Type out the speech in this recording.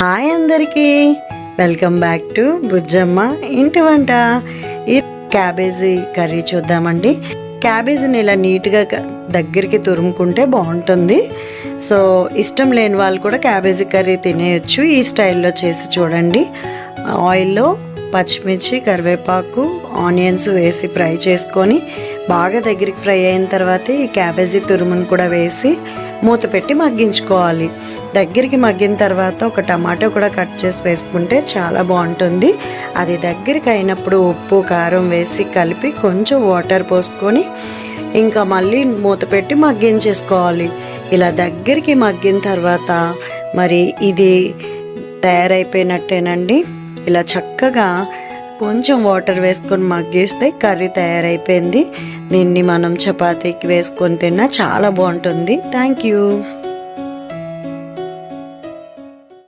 Hi అందరికీ. Welcome back to Bujjamma ఇంటి వంట. ఈ క్యాబేజీ కర్రీ చూద్దామండి. క్యాబేజీని ఇలా నీట్గా దగ్గరికి తురుముకుంటే బాగుంటుంది. సో ఇష్టం లేని వాళ్ళు కూడా క్యాబేజీ కర్రీ తినేయచ్చు. ఈ స్టైల్లో చేసి చూడండి. ఆయిల్లో పచ్చిమిర్చి కరివేపాకు ఆనియన్స్ వేసి ఫ్రై చేసుకొని బాగా దగ్గరికి ఫ్రై అయిన తర్వాత ఈ క్యాబేజీ తురుమును కూడా వేసి మూత పెట్టి మగ్గించుకోవాలి. దగ్గరికి మగ్గిన తర్వాత ఒక టమాటో కూడా కట్ చేసి వేసుకుంటే చాలా బాగుంటుంది. అది దగ్గరికి అయినప్పుడు ఉప్పు కారం వేసి కలిపి కొంచెం వాటర్ పోసుకొని ఇంకా మళ్ళీ మూత పెట్టి మగ్గించేసుకోవాలి. ఇలా దగ్గరికి మగ్గిన తర్వాత మరి ఇది తయారైపోయినట్టేనండి. ఇలా చక్కగా కొంచెం వాటర్ వేసుకొని మగ్గిస్తే కర్రీ తయారైపోయింది. దీన్ని మనం చపాతీకి వేసుకొని తిన్నా చాలా బాగుంటుంది. Thank you